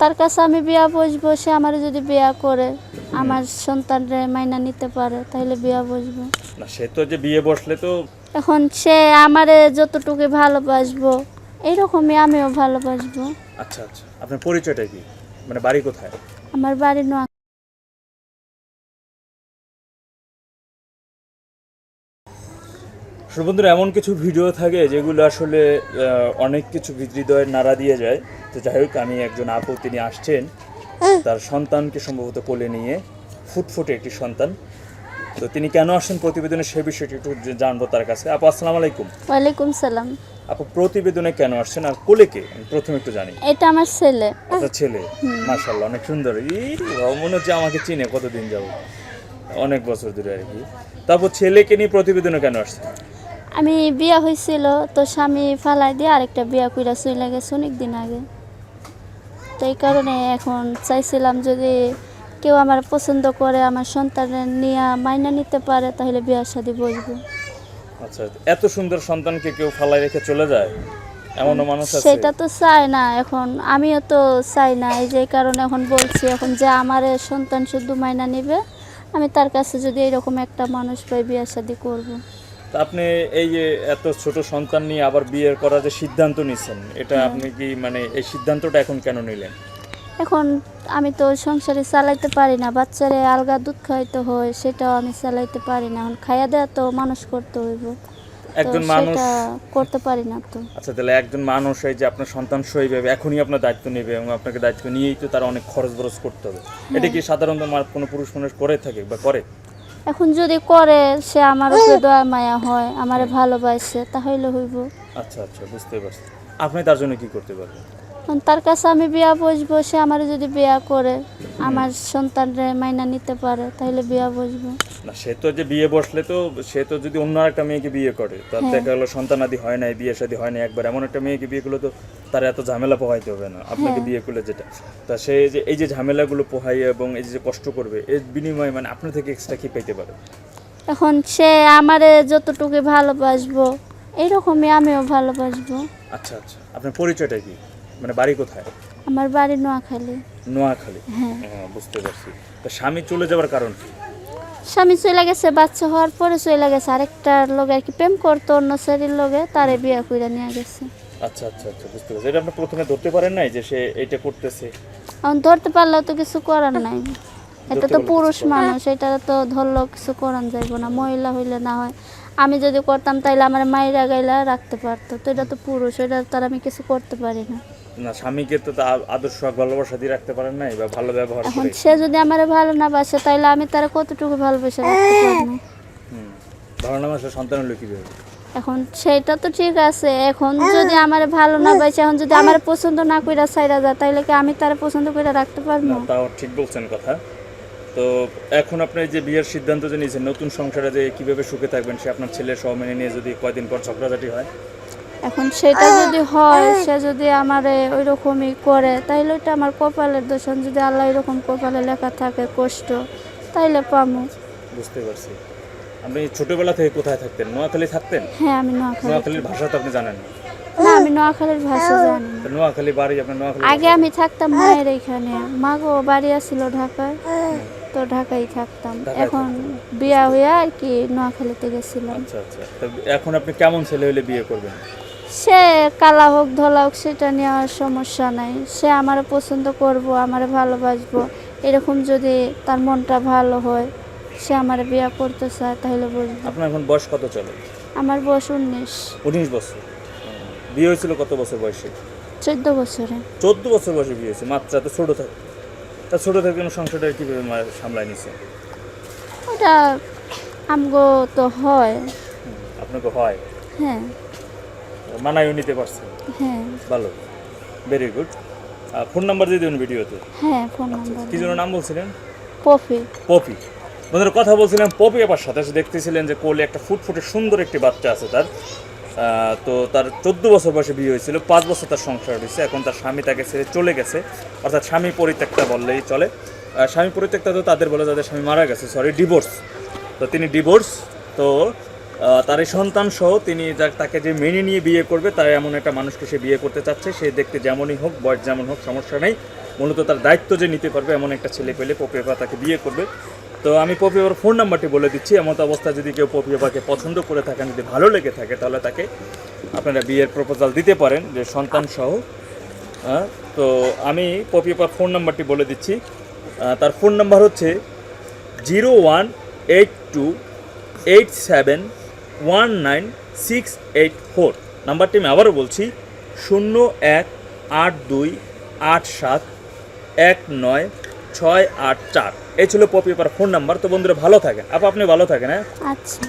তার কাছে আমি বিয়া বসবো সে আমার যদি বিয়া করে আমার সন্তানরে মাইনা নিতে পারে তাহলে বিয়া বসবো। না সে তো যে বিয়ে বসলে তো এখন সে আমারে যতটুকু ভালোবাসবো এইরকমই আমিও ভালোবাসবো। আচ্ছা আচ্ছা। আপনার পরিচয়টা কি? মানে বাড়ি কোথায়? আমার বাড়ি নোয়া বন্ধুরা এমন কিছু ভিডিও থাকে যেগুলো আসলে অনেক কিছু হৃদয়ের নাড়া দিয়ে যায়। তো যাই হোক আমি একজন আপু তিনি আসছেন। তার সন্তানকে সম্ভবত কোলে নিয়ে ফুটফুটে একটি সন্তান। তো তিনি কেন আসছেন প্রতিবেদনে সে বিষয়টি একটু জানব তার কাছে। আপু আসসালাম আলাইকুম। ওয়ালাইকুম সালাম। আপু প্রতিবেদনে কেন আসছেন আর কোলে কে? আমি প্রথমে একটু জানি। এটা আমার ছেলে। আপনার ছেলে? মার্শাল্লাহ অনেক সুন্দর। এই মনে হচ্ছে আমাকে চিনে কতদিন যাব অনেক বছর ধরে আর কি। তারপর ছেলেকে নিয়ে প্রতিবেদনে কেন আসছে আমি বিয়া হয়েছিল তো স্বামী ফালাই দিয়ে আরেকটা বিয়া কইরা চলে গেছে অনেক দিন আগে। তো এই কারণে এখন চাইছিলাম যদি কেউ আমার পছন্দ করে আমার সন্তানের নিয়ে মাইনা নিতে পারে তাহলে বিয়ার সাথে বসবো। আচ্ছা এত সুন্দর সন্তানকে কেউ ফালাই রেখে চলে যায়? এমনও মানুষ আছে? সেটা তো চাই না এখন আমিও তো চাই না এই যে কারণে এখন বলছি এখন যে আমার সন্তান শুধু মাইনা নেবে আমি তার কাছে যদি এরকম একটা মানুষ পাই বিয়ার সাথে করব। তা আপনি এই যে এত ছোট সন্তান নিয়ে আবার বিয়ের করার যে সিদ্ধান্ত নিছেন এটা আপনি কি মানে এই সিদ্ধান্তটা এখন কেন নিলেন? এখন আমি তো সংসারে চালাইতে পারি না বাচ্চারে আলগা দুধ খাইতে হয় সেটাও আমি চালাইতে পারি না এখন খাইয়া দেওয়া তো মানুষ করতে হইব। একজন মানুষ করতে পারি না তো। আচ্ছা তাহলে একজন মানুষ এই যে আপনার সন্তান সইবে এখনই আপনার দায়িত্ব নেবে এবং আপনাকে দায়িত্ব নিয়েই তো তার অনেক খরচ বরচ করতে হবে। এটা কি সাধারণত কোনো পুরুষ মানুষ করে থাকে বা করে? এখন যদি করে সে আমার উপরে দয়া মায়া হয় আমারে ভালোবাসে তাহলে হইব। আচ্ছা আচ্ছা বুঝতে পারছি। আপনি তার জন্য কি করতে পারবেন? তার কাছে আমি বিয়া বসবো সে আমার যদি বিয়া করে আমার সন্তানরে মাইনা নিতে পারে তাহলে বিয়া বসবো। না সে তো যে বিয়ে বসলে তো সে তো যদি অন্য একটা মেয়েকে বিয়ে করে তার হ্যাঁ। দেখা গেলো সন্তানাদি হয় নাই বিয়ে শাদী হয় না একবার এমন একটা মেয়েকে বিয়ে করলে তো তার এত ঝামেলা পোহাইতে হবে না আপনাকে হ্যাঁ। বিয়ে করলে যেটা। তা সে যে এই যে ঝামেলাগুলো পোহাই এবং এই যে কষ্ট করবে এর বিনিময়ে মানে আপনার থেকে এক্সট্রা কি পেতে পারে? এখন সে আমারে যতটুকু ভালোবাসবো এইরকমই আমিও ভালোবাসবো। আচ্ছা আচ্ছা। আপনার পরিচয়টা কি? মানে বাড়ি কোথায়? আমার বাড়ি নোয়াখালী। নোয়াখালী। হ্যাঁ। হ্যাঁ বুঝতে পারছি। তা স্বামী চলে যাওয়ার কারণ কি? স্বামী চলে গেছে বাচ্চা হওয়ার পরে চলে গেছে। আরেকটার লগে আর কি প্রেম করতো অন্য শরীর লোকে তারে বিয়ে কইরা নিয়ে গেছে। আচ্ছা আচ্ছা আচ্ছা বুঝতে পারছি। এটা আপনি প্রথমে ধরতে পারেন নাই যে সে এইটা করতেছে? এখন ধরতে পারলেও তো কিছু করার নাই। এটা তো পুরুষ মানুষ এটা তো ধরলেও কিছু করান যাইব না। মহিলা হইলে না হয়। আমি যদি করতাম তাইলে আমার মায়েরা গাইলা রাখতে পারতো। তো এটা তো পুরুষ এটা তার আমি কিছু করতে পারি না। না স্বামীকে তো আদর্শ ভালোবাসা দিয়ে রাখতে পারেন নাই বা ভালো ব্যবহার এখন সে যদি আমার ভালো না বাসে তাইলে আমি তারা কতটুকু ভালোবেসে রাখতে পারব? হুম। ধারণা মাসে সন্তান হলো কীভাবে এখন সেটা তো ঠিক আছে এখন যদি আমার ভালো না বাসে এখন যদি আমার পছন্দ না কইরা ছাইরা যায় তাইলে কি আমি তারা পছন্দ করে রাখতে পারব? না তাও ঠিক বলছেন কথা। তো এখন আপনি যে বিয়ের সিদ্ধান্ত যে নিয়েছেন নতুন সংসারে যে কীভাবে সুখে থাকবেন সে আপনার ছেলে সহ মেনে নিয়ে যদি কয়দিন পর ঝগড়াঝাটি হয়? এখন সেটা যদি হয় সে যদি আমার ওই রকমই করে তাইলে ওইটা আমার কপালের দোষণ যদি আল্লাহ এরকম কপালে লেখা থাকে কষ্ট তাইলে পামু। বুঝতে পারছি। আপনি ছোটবেলা থেকে কোথায় থাকতেন? নোয়াখালী থাকতেন? হ্যাঁ আমি নোয়াখালী নোয়াখালীর ভাষা তো আপনি জানেন। না না আমি নোয়াখালীর ভাষা জানি তো নোয়াখালী বাড়ি আপনার নোয়াখালী আগে আমি থাকতাম মায়ের এখানে। মাগো বাড়ি আছিল ঢাকায়। তো ঢাকায় থাকতাম। এখন বিয়া হইয়া আর কি নোয়াখালীতে গেছিলাম। আচ্ছা আচ্ছা। তো এখন আপনি কেমন ছেলে হলে বিয়ে করবেন? সে কালা হোক ধলা হোক সেটা নিয়ে আর সমস্যা নাই। সে আমার পছন্দ করব আমার ভালোবাসবো। এরকম যদি তার মনটা ভালো হয় সে আমার বিয়ে করতে চায় তাহলে বুঝব। আপনার এখন বয়স কত চলে? আমার বয়স উনিশ। উনিশ বছর। বিয়ে হয়েছিল কত বছর বয়সে? চোদ্দ বছরে। চোদ্দ বছর বয়সে বিয়ে হয়েছে। মাত্রা তো ছোটো থাকে তা ছোটো থেকে কোনো সংসারটা কীভাবে সামলায় নিছে? ওটা আমগো তো হয়। আপনাকে হয়? হ্যাঁ। মানায়ও নিতে পারছে। হ্যাঁ। ভালো। ভেরি গুড ফোন নাম্বার দিয়ে দেবেন ভিডিওতে হ্যাঁ ফোন নাম্বার কি জন্য নাম বলছিলেন? পফি পপি। বন্ধুরা কথা বলছিলেন পপি আবার সাথে। সাথে দেখতেছিলেন যে কোলে একটা ফুটফুটে সুন্দর একটি বাচ্চা আছে তার। তো তার চোদ্দ বছর বয়সে বিয়ে হয়েছিল। পাঁচ বছর তার সংসার হয়েছে। এখন তার স্বামী তাকে ছেড়ে চলে গেছে। অর্থাৎ স্বামী পরিত্যক্তা বললেই চলে। স্বামী পরিত্যক্তা তো তাদের বলে যাদের স্বামী মারা গেছে। সরি ডিভোর্স তো তিনি ডিভোর্স তো তার এই সন্তান সহ তিনি যা- তাকে যে মেনে নিয়ে বিয়ে করবে তার এমন একটা মানুষকে সে বিয়ে করতে চাচ্ছে। সে দেখতে যেমনই হোক বয়স যেমন হোক সমস্যা নেই। মূলত তার দায়িত্ব যে নিতে পারবে এমন একটা ছেলে পেলে পপি আপা তাকে বিয়ে করবে। তো আমি পপি আপার ফোন নাম্বারটি বলে দিচ্ছি। এমন অবস্থা যদি কেউ পপি আপাকে পছন্দ করে থাকেন যদি ভালো লেগে থাকে তাহলে তাকে আপনারা বিয়ের প্রপোজাল দিতে পারেন যে সন্তান সহ। হ্যাঁ, তো আমি পপি আপার ফোন নাম্বারটি বলে দিচ্ছি। তার ফোন নাম্বার হচ্ছে zero one eight two eight seven one nine six eight four নাম্বারটি আমি আবারও বলছি শূন্য এক আট দুই আট সাত এক নয় ছয় আট চার এই ছিল পপি পেপার ফোন নাম্বার তো বন্ধুরা, ভালো থাকেন। আপা আপনি ভালো থাকেন হ্যাঁ? আচ্ছা।